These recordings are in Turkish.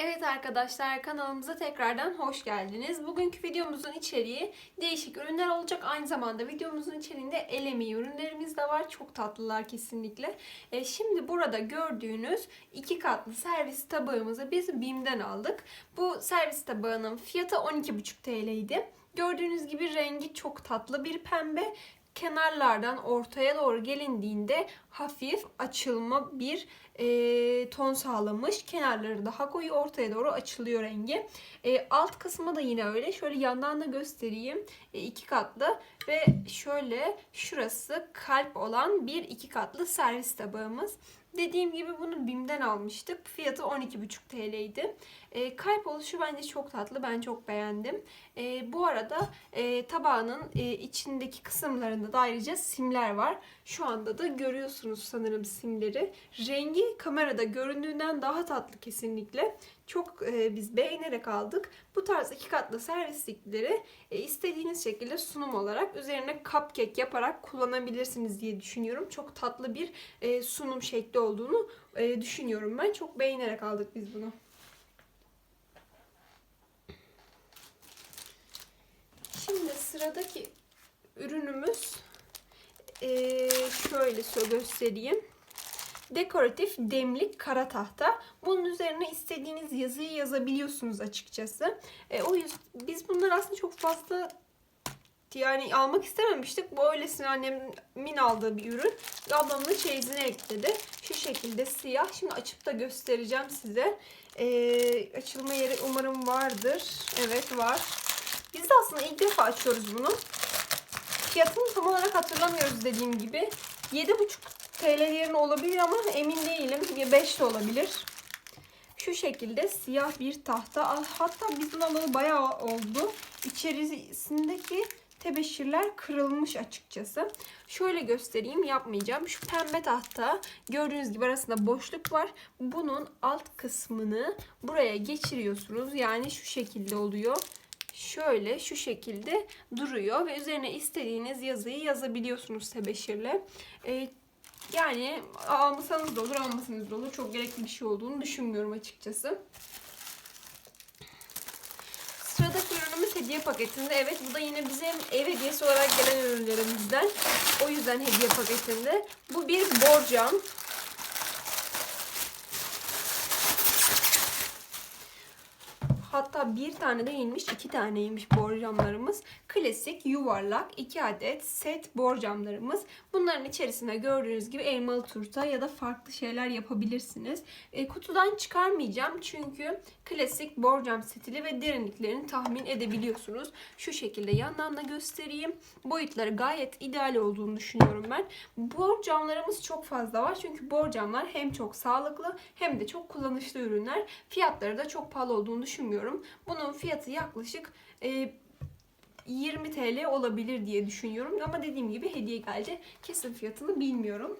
Evet arkadaşlar kanalımıza tekrardan hoş geldiniz. Bugünkü videomuzun içeriği değişik ürünler olacak. Aynı zamanda videomuzun içeriğinde el emeği ürünlerimiz de var. Çok tatlılar kesinlikle. E, şimdi burada gördüğünüz iki katlı servis tabağımızı biz BİM'den aldık. Bu servis tabağının fiyatı 12,5 TL'ydi. Gördüğünüz gibi rengi çok tatlı bir pembe kenarlardan ortaya doğru gelindiğinde hafif açılma bir e, ton sağlamış. Kenarları daha koyu ortaya doğru açılıyor rengi. E, alt kısmı da yine öyle. Şöyle yandan da göstereyim. E, iki katlı ve şöyle şurası kalp olan bir iki katlı servis tabağımız. Dediğim gibi bunu BİM'den almıştık. Fiyatı 12,5 TL'ydi. E, kalp oluşu bence çok tatlı. Ben çok beğendim. E, bu arada e, tabağının e, içindeki kısımlarında da ayrıca simler var. Şu anda da görüyorsunuz sanırım simleri. Rengi kamerada göründüğünden daha tatlı kesinlikle. Çok e, biz beğenerek aldık. Bu tarz iki katlı servislikleri e, istediğiniz şekilde sunum olarak üzerine cupcake yaparak kullanabilirsiniz diye düşünüyorum. Çok tatlı bir e, sunum şekli olduğunu e, düşünüyorum ben. Çok beğenerek aldık biz bunu. Şimdi sıradaki ürünümüz eee, şöyle sö- göstereyim. Dekoratif demlik kara tahta. Bunun üzerine istediğiniz yazıyı yazabiliyorsunuz açıkçası. E, o yüzden biz bunları aslında çok fazla yani almak istememiştik. Bu öylesine annemin aldığı bir ürün. Ablam çeyizine ekledi. Şu şekilde siyah. Şimdi açıp da göstereceğim size. Ee, açılma yeri umarım vardır. Evet var. Biz de aslında ilk defa açıyoruz bunu. Fiyatını tam olarak hatırlamıyoruz dediğim gibi. 7,5 TL yerine olabilir ama emin değilim. Ya 5 de olabilir. Şu şekilde siyah bir tahta. Hatta biz bunu alalı bayağı oldu. İçerisindeki tebeşirler kırılmış açıkçası. Şöyle göstereyim yapmayacağım. Şu pembe tahta gördüğünüz gibi arasında boşluk var. Bunun alt kısmını buraya geçiriyorsunuz. Yani şu şekilde oluyor. Şöyle şu şekilde duruyor ve üzerine istediğiniz yazıyı yazabiliyorsunuz tebeşirle. Ee, yani almasanız da olur, almasanız da olur. Çok gerekli bir şey olduğunu düşünmüyorum açıkçası. Sıradaki ürünümüz hediye paketinde. Evet bu da yine bize ev hediyesi olarak gelen ürünlerimizden. O yüzden hediye paketinde. Bu bir borcam. Hatta bir tane değilmiş, iki taneymiş borcamlarımız. Klasik yuvarlak iki adet set borcamlarımız. Bunların içerisine gördüğünüz gibi elmalı turta ya da farklı şeyler yapabilirsiniz. E, kutudan çıkarmayacağım çünkü klasik borcam stili ve derinliklerini tahmin edebiliyorsunuz. Şu şekilde yandan da göstereyim. Boyutları gayet ideal olduğunu düşünüyorum ben. Borcamlarımız çok fazla var çünkü borcamlar hem çok sağlıklı hem de çok kullanışlı ürünler. Fiyatları da çok pahalı olduğunu düşünmüyorum. Bunun fiyatı yaklaşık e, 20 TL olabilir diye düşünüyorum. Ama dediğim gibi hediye geldi. Kesin fiyatını bilmiyorum.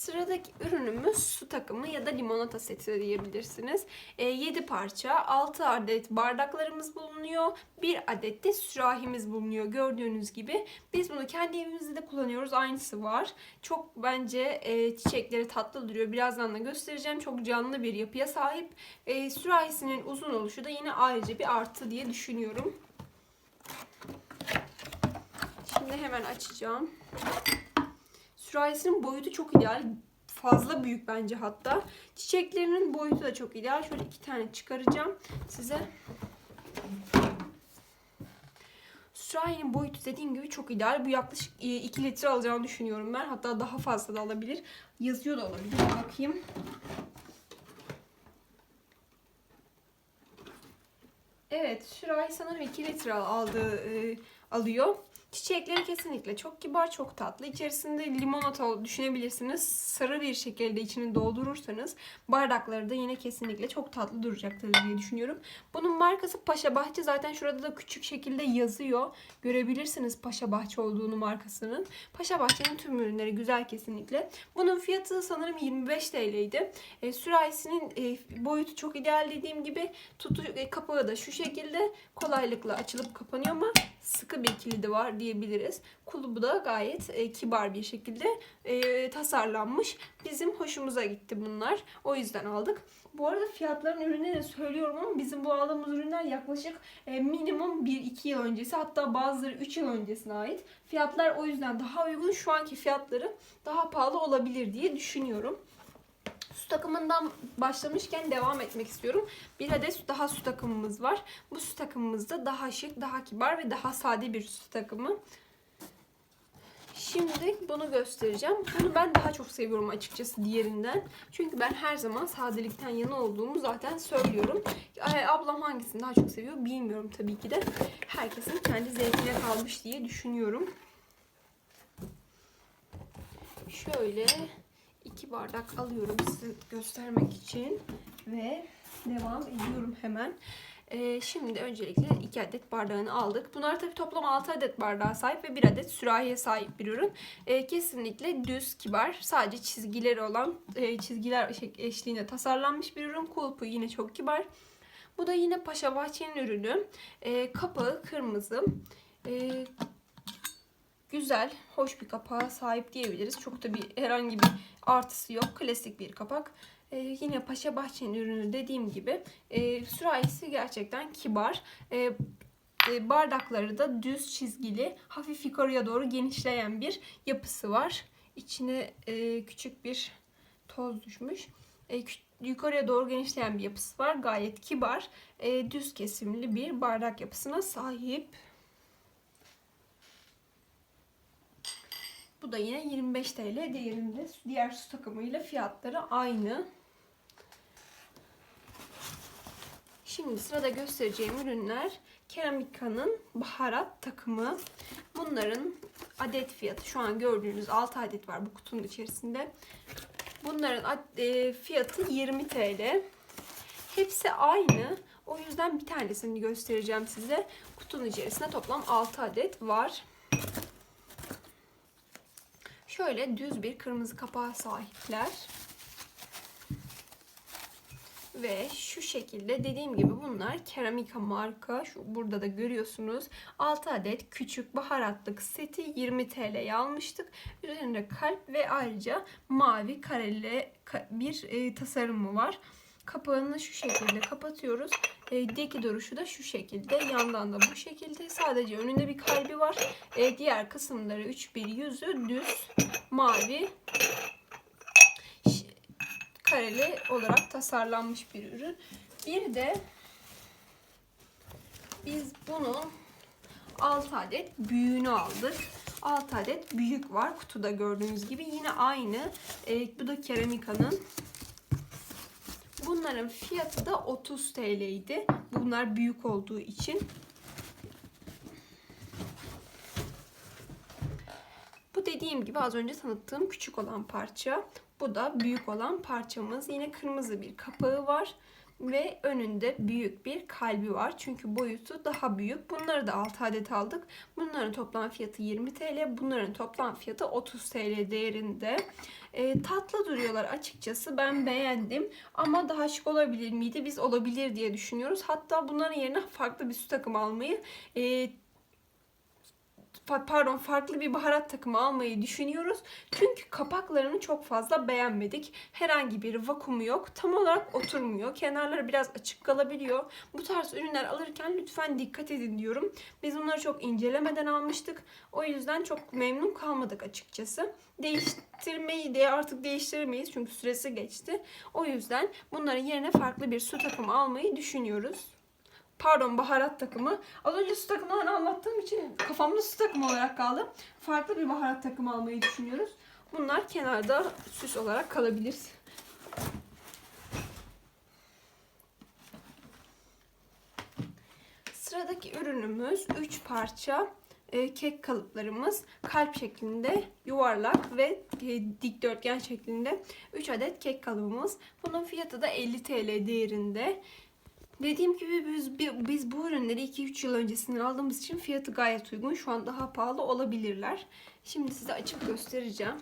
Sıradaki ürünümüz su takımı ya da limonata seti diyebilirsiniz. E, 7 parça, 6 adet bardaklarımız bulunuyor. 1 adet de sürahimiz bulunuyor. Gördüğünüz gibi biz bunu kendi evimizde de kullanıyoruz. Aynısı var. Çok bence e, çiçekleri tatlı duruyor. Birazdan da göstereceğim. Çok canlı bir yapıya sahip. E, sürahisinin uzun oluşu da yine ayrıca bir artı diye düşünüyorum. Şimdi hemen açacağım. Sürahisinin boyutu çok ideal. Fazla büyük bence hatta. Çiçeklerinin boyutu da çok ideal. Şöyle iki tane çıkaracağım size. Sürahinin boyutu dediğim gibi çok ideal. Bu yaklaşık 2 litre alacağını düşünüyorum ben. Hatta daha fazla da alabilir. Yazıyor da olabilir. Bakayım. Evet, sürahi sanırım 2 litre aldığı e, alıyor. Çiçekleri kesinlikle çok kibar, çok tatlı. İçerisinde limonata düşünebilirsiniz. Sarı bir şekilde içini doldurursanız bardakları da yine kesinlikle çok tatlı duracaktır diye düşünüyorum. Bunun markası Paşa Bahçe. Zaten şurada da küçük şekilde yazıyor. Görebilirsiniz Paşa Bahçe olduğunu markasının. Paşa Bahçe'nin tüm ürünleri güzel kesinlikle. Bunun fiyatı sanırım 25 TL'ydi. E, sürahisinin e, boyutu çok ideal dediğim gibi. Tutu, e, kapağı da şu şekilde kolaylıkla açılıp kapanıyor ama sıkı bir kilidi var diyebiliriz. Kulübü da gayet e, kibar bir şekilde e, tasarlanmış. Bizim hoşumuza gitti bunlar. O yüzden aldık. Bu arada fiyatların ürünleri söylüyorum ama bizim bu aldığımız ürünler yaklaşık e, minimum 1-2 yıl öncesi hatta bazıları 3 yıl öncesine ait. Fiyatlar o yüzden daha uygun. Şu anki fiyatları daha pahalı olabilir diye düşünüyorum. Su takımından başlamışken devam etmek istiyorum. Bir adet daha su takımımız var. Bu su takımımız da daha şık, daha kibar ve daha sade bir su takımı. Şimdi bunu göstereceğim. Bunu ben daha çok seviyorum açıkçası diğerinden. Çünkü ben her zaman sadelikten yana olduğumu zaten söylüyorum. Ablam hangisini daha çok seviyor bilmiyorum tabii ki de. Herkesin kendi zevkine kalmış diye düşünüyorum. Şöyle iki bardak alıyorum size göstermek için ve devam ediyorum hemen. Ee, şimdi öncelikle 2 adet bardağını aldık. Bunlar tabii toplam 6 adet bardağa sahip ve 1 adet sürahiye sahip bir ürün. Ee, kesinlikle düz, kibar, sadece çizgileri olan e, çizgiler eşliğinde tasarlanmış bir ürün. Kulpu yine çok kibar. Bu da yine Paşa Bahçe'nin ürünü. Ee, kapağı kırmızı. Ee, güzel, hoş bir kapağa sahip diyebiliriz. Çok da bir herhangi bir artısı yok. Klasik bir kapak. Ee, yine Paşa Bahçe'nin ürünü dediğim gibi e, sürahisi gerçekten kibar. E, e, bardakları da düz çizgili, hafif yukarıya doğru genişleyen bir yapısı var. İçine e, küçük bir toz düşmüş. E, yukarıya doğru genişleyen bir yapısı var. Gayet kibar, e, düz kesimli bir bardak yapısına sahip. Bu da yine 25 TL değerinde. Diğer su takımıyla fiyatları aynı. Şimdi sırada göstereceğim ürünler Keramika'nın baharat takımı. Bunların adet fiyatı şu an gördüğünüz 6 adet var bu kutunun içerisinde. Bunların e, fiyatı 20 TL. Hepsi aynı. O yüzden bir tanesini göstereceğim size. Kutunun içerisinde toplam 6 adet var. Şöyle düz bir kırmızı kapağa sahipler. Ve şu şekilde dediğim gibi bunlar keramika marka. Şu burada da görüyorsunuz. 6 adet küçük baharatlık seti 20 TL'ye almıştık. Üzerinde kalp ve ayrıca mavi kareli bir e, tasarımı var. Kapağını şu şekilde kapatıyoruz. E, deki duruşu da şu şekilde. Yandan da bu şekilde. Sadece önünde bir kalbi var. E, diğer kısımları 3 bir yüzü düz mavi kareli olarak tasarlanmış bir ürün. Bir de biz bunu 6 adet büyüğünü aldık. 6 adet büyük var kutuda gördüğünüz gibi. Yine aynı. E, bu da keramika'nın. Bunların fiyatı da 30 TL idi. Bunlar büyük olduğu için. Bu dediğim gibi az önce tanıttığım küçük olan parça. Bu da büyük olan parçamız. Yine kırmızı bir kapağı var. Ve önünde büyük bir kalbi var. Çünkü boyutu daha büyük. Bunları da 6 adet aldık. Bunların toplam fiyatı 20 TL. Bunların toplam fiyatı 30 TL değerinde. E, tatlı duruyorlar açıkçası. Ben beğendim. Ama daha şık olabilir miydi? Biz olabilir diye düşünüyoruz. Hatta bunların yerine farklı bir su takımı almayı e, pardon farklı bir baharat takımı almayı düşünüyoruz. Çünkü kapaklarını çok fazla beğenmedik. Herhangi bir vakumu yok. Tam olarak oturmuyor. Kenarları biraz açık kalabiliyor. Bu tarz ürünler alırken lütfen dikkat edin diyorum. Biz bunları çok incelemeden almıştık. O yüzden çok memnun kalmadık açıkçası. Değiştirmeyi de artık değiştiremeyiz çünkü süresi geçti. O yüzden bunların yerine farklı bir su takımı almayı düşünüyoruz pardon baharat takımı. Az önce su takımlarını anlattığım için kafamda su takımı olarak kaldı. Farklı bir baharat takımı almayı düşünüyoruz. Bunlar kenarda süs olarak kalabilir. Sıradaki ürünümüz 3 parça e, kek kalıplarımız kalp şeklinde yuvarlak ve e, dikdörtgen şeklinde 3 adet kek kalıbımız. Bunun fiyatı da 50 TL değerinde. Dediğim gibi biz, biz bu ürünleri 2-3 yıl öncesinden aldığımız için fiyatı gayet uygun. Şu an daha pahalı olabilirler. Şimdi size açıp göstereceğim.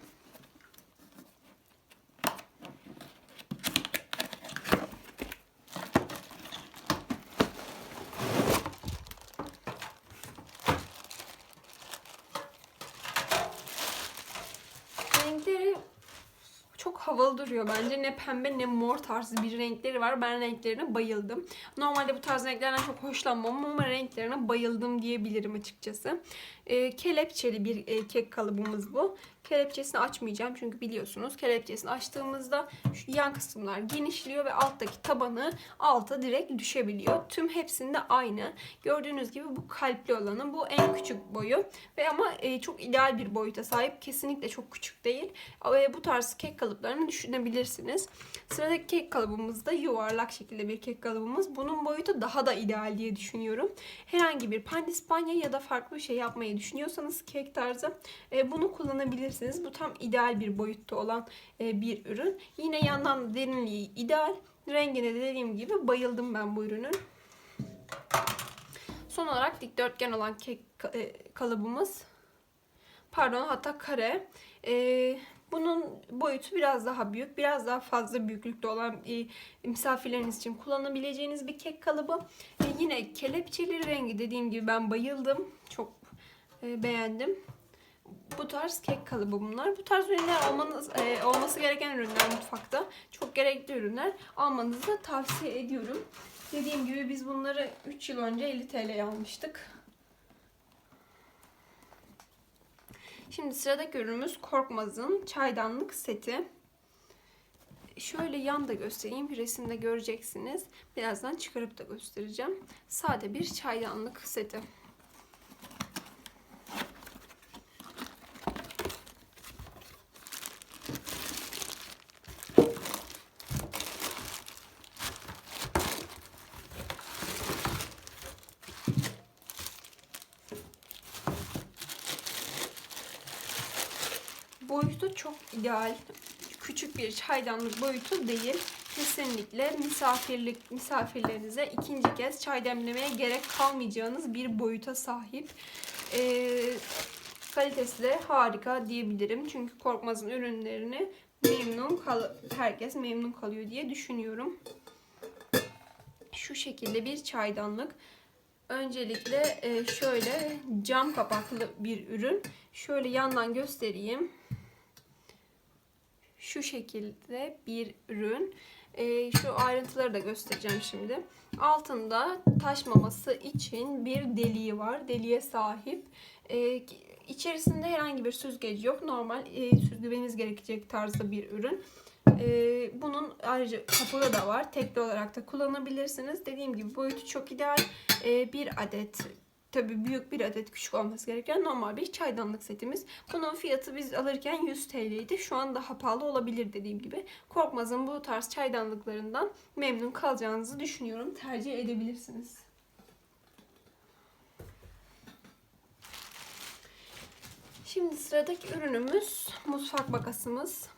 çok havalı duruyor bence. Ne pembe ne mor tarzı bir renkleri var. Ben renklerine bayıldım. Normalde bu tarz renklerden çok hoşlanmam ama renklerine bayıldım diyebilirim açıkçası. E, kelepçeli bir e, kek kalıbımız bu. Kelepçesini açmayacağım çünkü biliyorsunuz kelepçesini açtığımızda şu yan kısımlar genişliyor ve alttaki tabanı alta direkt düşebiliyor. Tüm hepsinde aynı. Gördüğünüz gibi bu kalpli olanı bu en küçük boyu ve ama e, çok ideal bir boyuta sahip. Kesinlikle çok küçük değil. Bu tarz kek kalıplarını düşünebilirsiniz. Sıradaki kek kalıbımız da yuvarlak şekilde bir kek kalıbımız. Bunun boyutu daha da ideal diye düşünüyorum. Herhangi bir pandispanya ya da farklı bir şey yapmayı düşünüyorsanız kek tarzı e, bunu kullanabilirsiniz. Bu tam ideal bir boyutta olan e, bir ürün. Yine yandan derinliği ideal. Rengine de dediğim gibi bayıldım ben bu ürünün. Son olarak dikdörtgen olan kek e, kalıbımız. Pardon hatta kare. E, bunun boyutu biraz daha büyük. Biraz daha fazla büyüklükte olan e, misafirleriniz için kullanabileceğiniz bir kek kalıbı. E, yine kelepçeli rengi dediğim gibi ben bayıldım. Çok e, beğendim. Bu tarz kek kalıbı bunlar. Bu tarz ürünler almanız, e, olması gereken ürünler mutfakta. Çok gerekli ürünler. Almanızı da tavsiye ediyorum. Dediğim gibi biz bunları 3 yıl önce 50 TL'ye almıştık. Şimdi sıradaki ürünümüz Korkmaz'ın çaydanlık seti. Şöyle yan da göstereyim. Resimde göreceksiniz. Birazdan çıkarıp da göstereceğim. Sade bir çaydanlık seti. boyutu çok ideal. Küçük bir çaydanlık boyutu değil. Kesinlikle misafirlik misafirlerinize ikinci kez çay demlemeye gerek kalmayacağınız bir boyuta sahip. Ee, kalitesi de harika diyebilirim. Çünkü Korkmaz'ın ürünlerini memnun kal herkes memnun kalıyor diye düşünüyorum. Şu şekilde bir çaydanlık. Öncelikle e, şöyle cam kapaklı bir ürün. Şöyle yandan göstereyim. Şu şekilde bir ürün. E, şu ayrıntıları da göstereceğim şimdi. Altında taşmaması için bir deliği var. Deliğe sahip. E, içerisinde herhangi bir süzgeci yok. Normal süzlemeniz gerekecek tarzda bir ürün. Ee, bunun ayrıca kapağı da var. Tekli olarak da kullanabilirsiniz. Dediğim gibi boyutu çok ideal. Ee, bir adet tabi büyük bir adet küçük olması gereken normal bir çaydanlık setimiz. Bunun fiyatı biz alırken 100 TL'ydi. Şu an daha pahalı olabilir dediğim gibi. Korkmaz'ın bu tarz çaydanlıklarından memnun kalacağınızı düşünüyorum. Tercih edebilirsiniz. Şimdi sıradaki ürünümüz mutfak makasımız.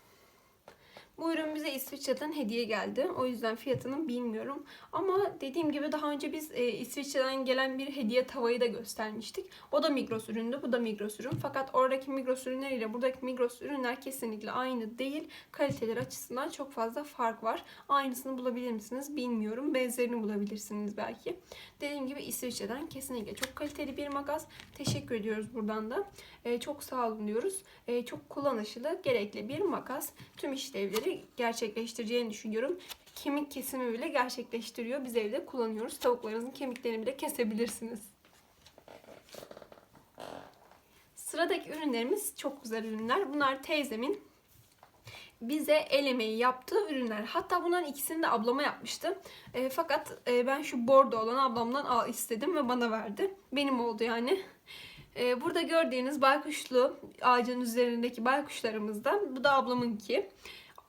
Bu ürün bize İsviçre'den hediye geldi. O yüzden fiyatını bilmiyorum. Ama dediğim gibi daha önce biz e, İsviçre'den gelen bir hediye tavayı da göstermiştik. O da Migros üründü. Bu da Migros ürün. Fakat oradaki Migros ürünleriyle buradaki Migros ürünler kesinlikle aynı değil. Kaliteler açısından çok fazla fark var. Aynısını bulabilir misiniz bilmiyorum. Benzerini bulabilirsiniz belki. Dediğim gibi İsviçre'den kesinlikle çok kaliteli bir makas. Teşekkür ediyoruz buradan da. E, çok sağ olun diyoruz. E, çok kullanışlı, gerekli bir makas. Tüm işlevleri gerçekleştireceğini düşünüyorum. Kemik kesimi bile gerçekleştiriyor. Biz evde kullanıyoruz. Tavuklarınızın kemiklerini bile kesebilirsiniz. Sıradaki ürünlerimiz çok güzel ürünler. Bunlar teyzemin bize el emeği yaptığı ürünler. Hatta bunların ikisini de ablama yapmıştı. E, fakat e, ben şu bordo olan ablamdan al istedim ve bana verdi. Benim oldu yani. E, burada gördüğünüz baykuşlu ağacın üzerindeki baykuşlarımızdan. Bu da ablamınki.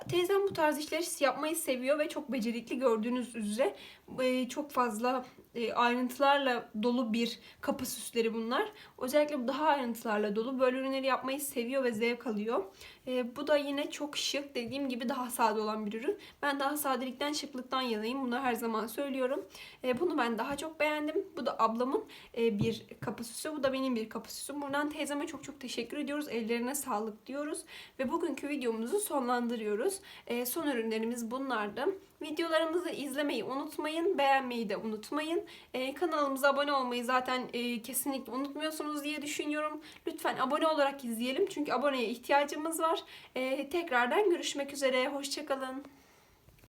Teyzem bu tarz işleri yapmayı seviyor ve çok becerikli gördüğünüz üzere e, çok fazla e, ayrıntılarla dolu bir kapı süsleri bunlar. Özellikle daha ayrıntılarla dolu. Böyle ürünleri yapmayı seviyor ve zevk alıyor. E, bu da yine çok şık. Dediğim gibi daha sade olan bir ürün. Ben daha sadelikten şıklıktan yanayım. Bunu her zaman söylüyorum. E, bunu ben daha çok beğendim. Bu da ablamın e, bir kapı süsü. Bu da benim bir kapı süsüm. Buradan teyzeme çok çok teşekkür ediyoruz. Ellerine sağlık diyoruz. Ve bugünkü videomuzu sonlandırıyoruz. E, son ürünlerimiz bunlardı. Videolarımızı izlemeyi unutmayın. Beğenmeyi de unutmayın. E, kanalımıza abone olmayı zaten e, kesinlikle unutmuyorsunuz diye düşünüyorum. Lütfen abone olarak izleyelim çünkü aboneye ihtiyacımız var. E, tekrardan görüşmek üzere. Hoşçakalın.